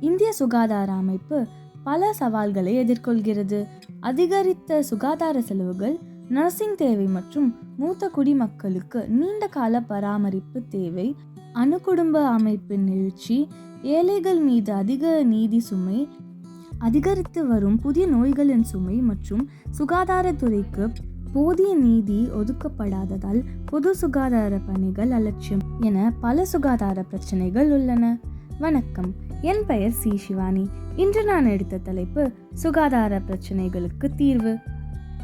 இந்திய சுகாதார அமைப்பு பல சவால்களை எதிர்கொள்கிறது. அதிகரித்த சுகாதார செலவுகள் நர்சிங் தேவை மற்றும் மூத்த குடிமக்களுக்கு நீண்ட கால பராமரிப்பு தேவை அணுகுடும்ப அமைப்பின் எழுச்சி ஏழைகள் மீது அதிக நீதி சுமை அதிகரித்து வரும் புதிய நோய்களின் சுமை மற்றும் சுகாதாரத்துறைக்கு போதிய நீதி ஒதுக்கப்படாததால் பொது சுகாதார பணிகள் அலட்சியம் என பல சுகாதார பிரச்சனைகள் உள்ளன. வணக்கம். என் பெயர் சி சிவானி. இன்று நான் எடுத்த தலைப்பு சுகாதார பிரச்சனைகளுக்கு தீர்வு.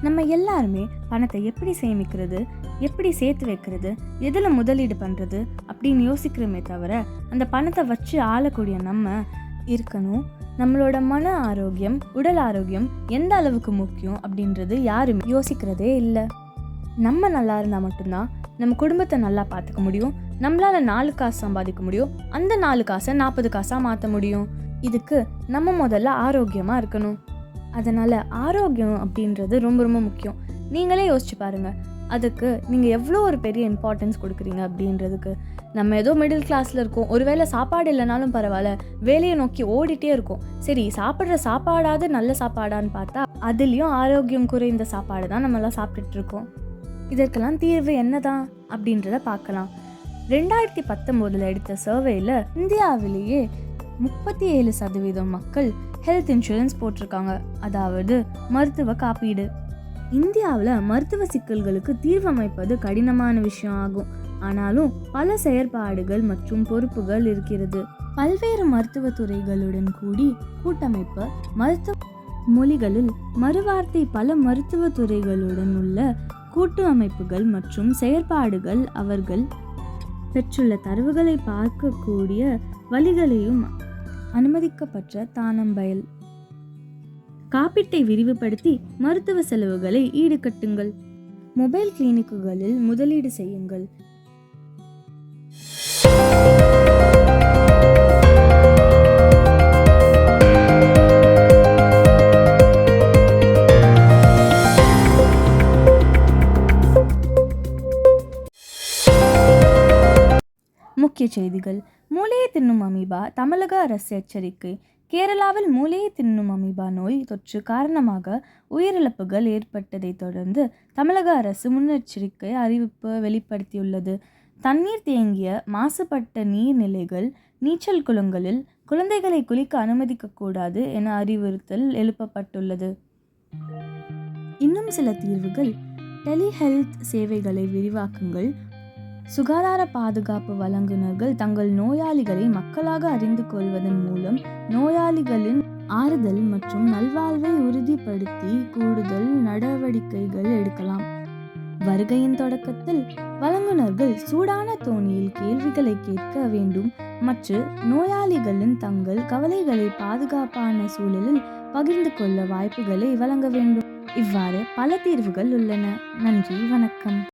நம்ம எல்லாருமே பணத்தை எப்படி சேமிக்கிறது எப்படி சேர்த்து வைக்கிறது எதில் முதலீடு பண்ணுறது அப்படின்னு யோசிக்கிறோமே தவிர அந்த பணத்தை வச்சு ஆளக்கூடிய நம்ம இருக்கணும். நம்மளோட மன ஆரோக்கியம் உடல் ஆரோக்கியம் எந்த அளவுக்கு முக்கியம் அப்படின்றது யாரும் யோசிக்கிறதே இல்லை. நம்ம நல்லா இருந்தால் மட்டும்தான் நம்ம குடும்பத்தை நல்லா பார்த்துக்க முடியும். நம்மளால நாலு காசு சம்பாதிக்க முடியும். அந்த நாலு காசை நாற்பது காசாக மாற்ற முடியும். இதுக்கு நம்ம முதல்ல ஆரோக்கியமாக இருக்கணும். அதனால் ஆரோக்கியம் அப்படின்றது ரொம்ப ரொம்ப முக்கியம். நீங்களே யோசிச்சு பாருங்கள் அதுக்கு நீங்கள் எவ்வளோ ஒரு பெரிய இம்பார்ட்டன்ஸ் கொடுக்குறீங்க அப்படின்றதுக்கு. நம்ம ஏதோ மிடில் கிளாஸில் இருக்கோம். ஒருவேளை சாப்பாடு இல்லைனாலும் பரவாயில்ல. வேலையை நோக்கி ஓடிட்டே இருக்கோம். சரி சாப்பிட்ற சாப்பாடாவது நல்ல சாப்பாடான்னு பார்த்தா அதுலேயும் ஆரோக்கியம் குறைந்த சாப்பாடு தான் நம்மளாம் சாப்பிட்டுட்டு இருக்கோம். இதற்கெல்லாம் தீர்வு என்ன தான் அப்படின்றத பார்க்கலாம். ரெண்டாயிரத்தி பத்தொம்போதில் எடுத்த சர்வேயில் இந்தியாவிலேயே முப்பத்தி ஏழு சதவீதம் மக்கள் ஹெல்த் இன்சூரன்ஸ் போட்டிருக்காங்க. அதாவது மருத்துவ காப்பீடு. இந்தியாவில் மருத்துவ சிக்கல்களுக்கு தீர்வமைப்பது கடினமான விஷயம் ஆகும். ஆனாலும் பல செயற்பாடுகள் மற்றும் பொறுப்புகள் இருக்கிறது. பல்வேறு மருத்துவ துறைகளுடன் கூடி கூட்டமைப்பு மருத்துவ மொழிகளில் மறுவார்த்தை பல மருத்துவ துறைகளுடன் உள்ள கூட்டு அமைப்புகள் மற்றும் செயற்பாடுகள் அவர்கள் பெற்றுள்ள தரவுகளை பார்க்கக்கூடிய வழிகளையும் அனுமதிக்கப்பட்ட தானம்பயல். காப்பீட்டை விரிவுபடுத்தி மருத்துவ செலவுகளை ஈடுகட்டுங்கள். மொபைல் கிளினிக்குகளில் முதலீடு செய்யுங்கள். முக்கிய செய்திகள். மூளையை தின்னும் அமீபா தமிழக அரசு எச்சரிக்கை. கேரளாவில் மூளையை தின்னும் அமீபா நோய் தொற்று காரணமாக உயிரிழப்புகள் ஏற்பட்டதைத் தொடர்ந்து தமிழக அரசு முன்னெச்சரிக்கை அறிவிப்பு வெளிப்படுத்தியுள்ளது. தண்ணீர் தேங்கிய மாசுபட்ட நீர்நிலைகள் நீச்சல் குளங்களில் குழந்தைகளை குளிக்க அனுமதிக்கக்கூடாது என அறிவுறுத்தல் எழுப்பப்பட்டுள்ளது. இன்னும் சில தீர்வுகள். டெலிஹெல்த் சேவைகளை விரிவாக்குங்கள். சுகாதார பாதுகாப்பு வழங்குனர்கள் தங்கள் நோயாளிகளை மக்களாக அறிந்து கொள்வதன் மூலம் நோயாளிகளின் ஆறுதல் மற்றும் நல்வாழ்வை உறுதிப்படுத்தி கூடுதல் நடவடிக்கைகள் எடுக்கலாம். வருகையின் தொடக்கத்தில் வழங்குனர்கள் சூடான தோணியில் கேள்விகளை கேட்க வேண்டும். மற்றும் நோயாளிகளின் தங்கள் கவலைகளை பாதுகாப்பான சூழலில் பகிர்ந்து கொள்ள வாய்ப்புகளை வழங்க வேண்டும். இவ்வாறு பல தீர்வுகள் உள்ளன. நன்றி வணக்கம்.